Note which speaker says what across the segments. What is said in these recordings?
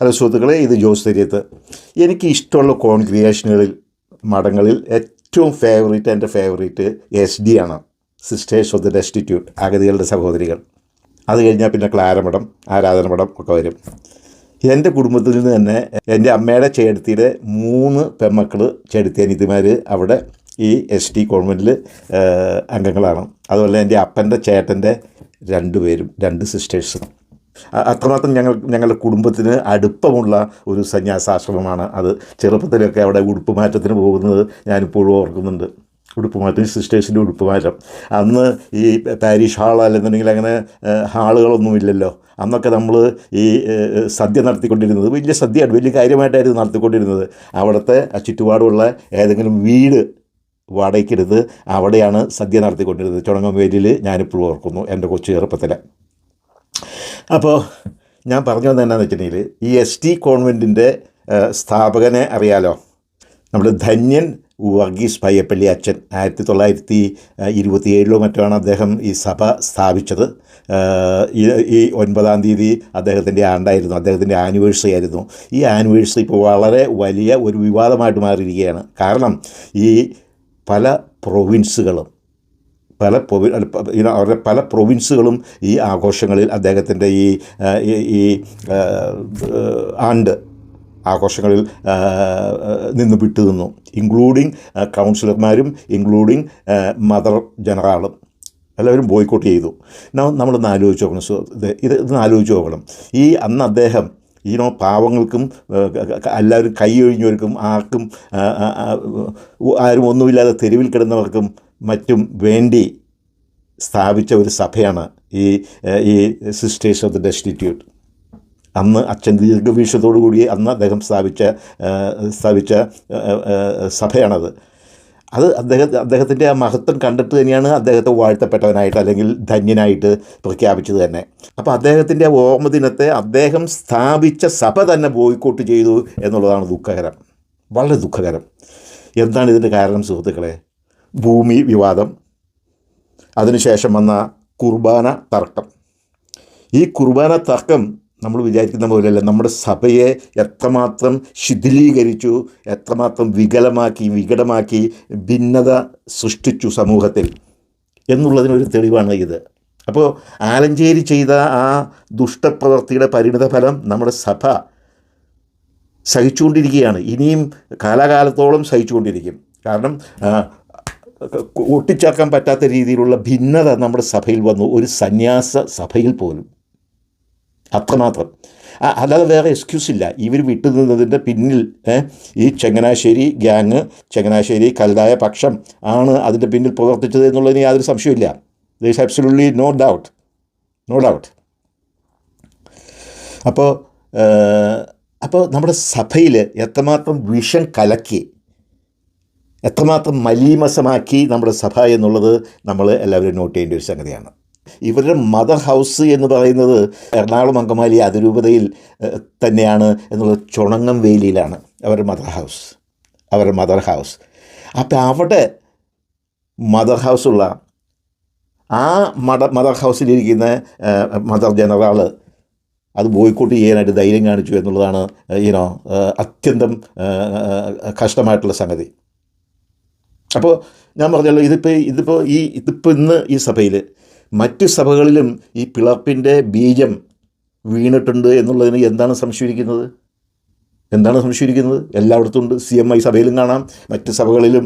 Speaker 1: Hello സുഹൃത്തുക്കളെ ഇത് ജോസ് തെരിയത്ത്. എനിക്ക് ഇഷ്ടമുള്ള കോൺഗ്രിയേഷനുകളിൽ മഠങ്ങളിൽ ഏറ്റവും ഫേവറേറ്റ് എന്റെ ഫേവറേറ്റ് എസ് ഡി ആണ്. സിസ്റ്റേഴ്സ് ഓഫ് ദ ഡെസ്റ്റിറ്റ്യൂട്ട് അഗതികളുടെ സഹോദരികൾ. അത് കഴിഞ്ഞാൽ പിന്നെ ക്ലാരമഠം ആരാധന മഠം ഒക്കെ വരും. എന്റെ കുടുംബത്തിൽ നിന്ന് തന്നെ എന്റെ അമ്മയുടെ ചേട്ടത്തിയുടെ മൂന്ന് പെമ്മക്കൾ ചേട്ടത്തി അനിയത്തിമാർ അവിടെ ഈ എസ് ടി കോൺവെന്റിൽ അംഗങ്ങളാണ്. അതുപോലെ എന്റെ അപ്പന്റെ ചേട്ടന്റെ രണ്ട് പേരും രണ്ട് സിസ്റ്റേഴ്സും അത്രമാത്രം ഞങ്ങൾ ഞങ്ങളുടെ കുടുംബത്തിന് അടുപ്പമുള്ള ഒരു സന്യാസാശ്രമമാണ് അത്. ചെറുപ്പത്തിലൊക്കെ അവിടെ ഉടുപ്പ് മാറ്റത്തിന് പോകുന്നത് ഞാനിപ്പോഴും ഓർക്കുന്നുണ്ട്. ഉടുപ്പ് മാറ്റം സിസ്റ്റേഴ്സിന്റെ ഉടുപ്പ് മാറ്റം അന്ന് ഈ പാരീഷ് ഹാൾ അല്ലെന്നുണ്ടെങ്കിൽ അങ്ങനെ ഹാളുകളൊന്നുമില്ലല്ലോ. അന്നൊക്കെ നമ്മൾ ഈ സദ്യ നടത്തിക്കൊണ്ടിരുന്നത് വലിയ സദ്യയാണ് വലിയ കാര്യമായിട്ടായിരുന്നു നടത്തിക്കൊണ്ടിരുന്നത്. അവിടുത്തെ ചുറ്റുപാടുള്ള ഏതെങ്കിലും വീട് വാടകയ്ക്കെടുത്ത് അവിടെയാണ് സദ്യ നടത്തിക്കൊണ്ടിരുന്നത്. ചുണങ്ങമ്പേരിൽ ഞാനിപ്പോഴും ഓർക്കുന്നു എന്റെ കൊച്ചു ചെറുപ്പത്തിൽ അപ്പോൾ ഞാൻ പറഞ്ഞു വന്നത് എന്നാന്ന് വെച്ചിട്ടുണ്ടെങ്കിൽ ഈ എസ് ടി കോൺവെന്റിന്റെ സ്ഥാപകനെ അറിയാലോ. നമ്മൾ ധന്യൻ വർഗീസ് പയ്യപ്പള്ളി അച്ഛൻ ആയിരത്തി തൊള്ളായിരത്തി ഇരുപത്തി ഏഴിലോ മറ്റുമാണ് അദ്ദേഹം ഈ സഭ സ്ഥാപിച്ചത്. ഈ ഈ ഒൻപതാം തീയതി അദ്ദേഹത്തിന്റെ ആണ്ടായിരുന്നു. അദ്ദേഹത്തിന്റെ ആനിവേഴ്സറി ആയിരുന്നു. ഈ ആനിവേഴ്സറി ഇപ്പോൾ വളരെ വലിയ ഒരു വിവാദമായിട്ട് മാറിയിരിക്കുകയാണ്. കാരണം ഈ പല പ്രൊവിൻസുകളും പല പ്രൊവി അവരുടെ പല പ്രൊവിൻസുകളും ഈ ആഘോഷങ്ങളിൽ അദ്ദേഹത്തിന്റെ ഈ ഈ ആണ്ട് ആഘോഷങ്ങളിൽ നിന്ന് വിട്ടു നിന്നു. ഇൻക്ലൂഡിങ് കൗൺസിലർമാരും ഇൻക്ലൂഡിങ് മദർ ജനറാളും എല്ലാവരും ബോയ്ക്കോട്ട് ചെയ്തു. നമ്മളൊന്ന് ആലോചിച്ച് നോക്കണം സോ ഇത് ഇത് ഇതൊന്ന് ആലോചിച്ച് നോക്കണം. ഈ അന്ന് അദ്ദേഹം ഈനോ പാവങ്ങൾക്കും എല്ലാവരും കൈ ഒഴിഞ്ഞവർക്കും ആർക്കും ആരും ഒന്നുമില്ലാതെ തെരുവിൽ കിടന്നവർക്കും മറ്റും വേണ്ടി സ്ഥാപിച്ച ഒരു സഭയാണ് ഈ ഈ സിസ്റ്റേഴ്സ് ഓഫ് ദ ഡെസ്റ്റിറ്റ്യൂട്ട് അന്ന് അച്ഛൻ ദീർഘവീക്ഷത്തോടു കൂടി അന്ന് അദ്ദേഹം സ്ഥാപിച്ച സ്ഥാപിച്ച സഭയാണത്. അത് അദ്ദേഹം അദ്ദേഹത്തിന്റെ ആ മഹത്വം കണ്ടിട്ട് തന്നെയാണ് അദ്ദേഹത്തെ വാഴ്ത്തപ്പെട്ടവനായിട്ട് അല്ലെങ്കിൽ ധന്യനായിട്ട് പ്രഖ്യാപിച്ചത് തന്നെ. അപ്പോൾ അദ്ദേഹത്തിന്റെ ഓർമ്മ ദിനത്തെ അദ്ദേഹം സ്ഥാപിച്ച സഭ തന്നെ ബോയ്ക്കോട്ട് ചെയ്തു എന്നുള്ളതാണ് ദുഃഖകരം. വളരെ ദുഃഖകരം. എന്താണ് ഇതിന്റെ കാരണം സുഹൃത്തുക്കളെ? ഭൂമി വിവാദം. അതിനുശേഷം വന്ന കുർബാന തർക്കം. ഈ കുർബാന തർക്കം നമ്മൾ വിചാരിക്കുന്ന പോലെയല്ല. നമ്മുടെ സഭയെ എത്രമാത്രം ശിഥിലീകരിച്ചു എത്രമാത്രം വികലമാക്കി വികടമാക്കി ഭിന്നത സൃഷ്ടിച്ചു സമൂഹത്തിൽ എന്നുള്ളതിനൊരു തെളിവാണ് ഇത്. അപ്പോൾ ആലഞ്ചേരി ചെയ്ത ആ ദുഷ്ടപ്രവൃത്തിയുടെ പരിണിത ഫലം നമ്മുടെ സഭ സഹിച്ചുകൊണ്ടിരിക്കുകയാണ്. ഇനിയും കാലാകാലത്തോളം സഹിച്ചുകൊണ്ടിരിക്കും. കാരണം ഒട്ടിച്ചേർക്കാൻ പറ്റാത്ത രീതിയിലുള്ള ഭിന്നത നമ്മുടെ സഭയിൽ വന്നു. ഒരു സന്യാസ സഭയിൽ പോലും. അത്രമാത്രം. അല്ലാതെ വേറെ എക്സ്ക്യൂസ് ഇല്ല. ഇവർ വിട്ടുനിന്നതിന്റെ പിന്നിൽ ഈ ചങ്ങനാശ്ശേരി ഗ്യാങ് ചങ്ങനാശ്ശേരി കലതായ പക്ഷം ആണ് അതിന്റെ പിന്നിൽ പ്രവർത്തിച്ചത് എന്നുള്ളതിന് യാതൊരു സംശയമില്ല there is absolutely no doubt no doubt അപ്പോൾ അപ്പോൾ നമ്മുടെ സഭയിൽ എത്രമാത്രം വിഷം കലക്കി എത്രമാത്രം മലീമസമാക്കി നമ്മുടെ സഭ എന്നുള്ളത് നമ്മൾ എല്ലാവരും നോട്ട് ചെയ്യേണ്ട ഒരു സംഗതിയാണ്. ഇവരുടെ മദർ ഹൗസ് എന്ന് പറയുന്നത് എറണാകുളം അങ്കമാലി അതിരൂപതയിൽ തന്നെയാണ് എന്നുള്ളത് ചുണങ്ങം വേലിയിലാണ്. അവരുടെ മദർ ഹൗസ്. അവരുടെ മദർ ഹൗസ്. അപ്പോൾ അവിടെ മദർ ഹൗസുള്ള ആ മദ മദർ ഹൗസിലിരിക്കുന്ന മദർ ജനറാൾ അത് ബോയ്ക്കോട്ട് ചെയ്യാനായിട്ട് ധൈര്യം കാണിച്ചു എന്നുള്ളതാണ് ഈനോ അത്യന്തം കഷ്ടമായിട്ടുള്ള സംഗതി. അപ്പോൾ ഞാൻ പറഞ്ഞല്ലോ ഇതിപ്പോൾ ഇതിപ്പോൾ ഈ ഇതിപ്പോൾ ഇന്ന് ഈ സഭയിൽ മറ്റ് സഭകളിലും ഈ പിളർപ്പിന്റെ ബീജം വീണിട്ടുണ്ട് എന്നുള്ളതിന് എന്താണ് സംശയിക്കുന്നത്? എന്താണ് സംശയിക്കുന്നത്? എല്ലായിടത്തും ഉണ്ട്. സി എം ഐ സഭയിലും കാണാം. മറ്റ് സഭകളിലും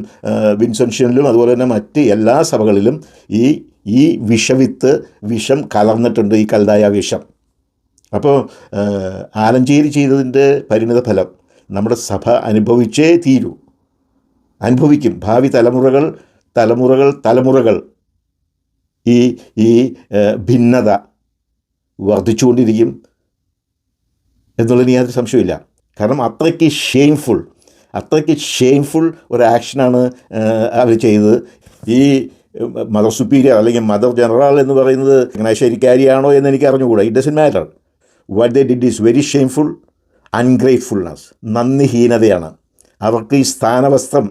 Speaker 1: വിൻസെൻഷനിലും അതുപോലെ തന്നെ മറ്റ് എല്ലാ സഭകളിലും ഈ ഈ വിഷവിത്ത് വിഷം കലർന്നിട്ടുണ്ട് ഈ കൽതായ വിഷം. അപ്പോൾ ആലഞ്ചേരി ചെയ്തതിന്റെ പരിണിത ഫലം നമ്മുടെ സഭ അനുഭവിച്ചേ തീരൂ. അനുഭവിക്കും. ഭാവി തലമുറകൾ തലമുറകൾ തലമുറകൾ. ഈ ഈ ഭിന്നത വർദ്ധിച്ചുകൊണ്ടിരിക്കും എന്നുള്ളതിന് യാതൊരു സംശയമില്ല കാരണം അത്രയ്ക്ക് ഷെയിംഫുൾ അത്രയ്ക്ക് ഷെയിംഫുൾ ഒരു ആക്ഷനാണ് അവർ ചെയ്തത്. ഈ മദർ സുപ്പീരിയർ അല്ലെങ്കിൽ മദർ ജനറൽ എന്ന് പറയുന്നത് ചങ്ങനാശ്ശേരിക്കാരിയാണോ എന്ന് എനിക്ക് അറിഞ്ഞുകൂടാ. It doesn't matter what they did is very shameful ungratefulness നന്ദിഹീനതയാണ്. അവർക്ക് ഈ സ്ഥാനവസ്ത്രം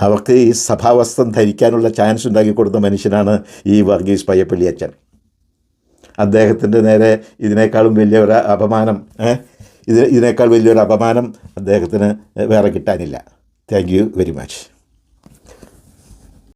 Speaker 1: അവർക്ക് ഈ സഭാവസ്ത്രം ധരിക്കാനുള്ള ചാൻസ് ഉണ്ടാക്കി കൊടുത്ത മനുഷ്യനാണ് ഈ വർഗീസ് പയ്യപ്പള്ളി അച്ഛൻ. അദ്ദേഹത്തിന്റെ നേരെ ഇതിനേക്കാളും വലിയൊരു അപമാനം ഇതിനേക്കാൾ വലിയൊരു അപമാനം അദ്ദേഹത്തിന് വേറെ കിട്ടാനില്ല. Thank you very much